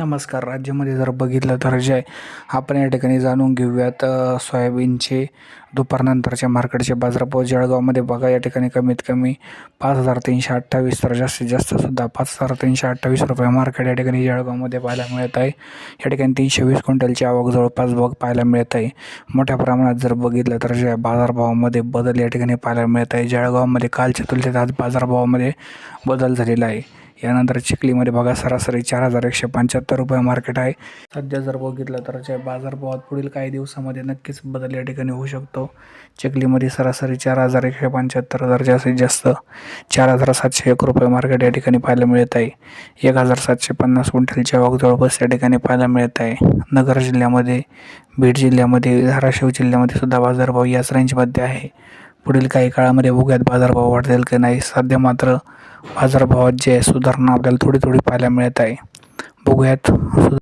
नमस्कार. राज्यामध्ये जर बघितलं तर जे आपण या ठिकाणी जाणून घेऊयात सोयाबीनचे दुपारनंतरच्या मार्केटचे बाजारभाव जळगावमध्ये बघा. या ठिकाणी कमीत कमी पाच हजार तीनशे अठ्ठावीस तर जास्तीत जास्त सुद्धा पाच हजार तीनशे अठ्ठावीस रुपये मार्केट या ठिकाणी जळगावमध्ये पाहायला मिळत आहे. या ठिकाणी तीनशे वीस क्विंटलची आवक जवळपास बघ पाहायला मिळत आहे. मोठ्या प्रमाणात जर बघितलं तर ज्या बाजारभावामध्ये बदल या ठिकाणी पाहायला मिळत आहे. जळगावमध्ये कालच्या तुलनेत आज बाजारभावामध्ये बदल झालेला आहे. यानंतर चिखलीमध्ये बघा सरासरी चार हजार एकशे पंच्याहत्तर रुपये मार्केट आहे. सध्या जर बघितलं तर ज्या बाजारभावात पुढील काही दिवसामध्ये नक्कीच बदल या ठिकाणी होऊ शकतो. चिखलीमध्ये सरासरी चार हजार एकशे पंच्याहत्तर हजार जास्तीत जास्त. चार हजार सातशे एक रुपये मार्केट या ठिकाणी पाहायला मिळत आहे. एक हजार सातशे पन्नास क्विंटलची आवक जवळपास या ठिकाणी पाहायला मिळत आहे. नगर जिल्ह्यामध्ये बीड जिल्ह्यामध्ये धाराशिव जिल्ह्यामध्ये सुद्धा बाजारभाव याच रेंजमध्ये आहे. पुढील काही काळामध्ये बघूयात बाजारभाव वाढतील की नाही. सध्या मात्र बाजारभावात जे आहे सुधारणा आपल्याला थोडी थोडी पाहायला मिळत आहे. बघूयात. सु-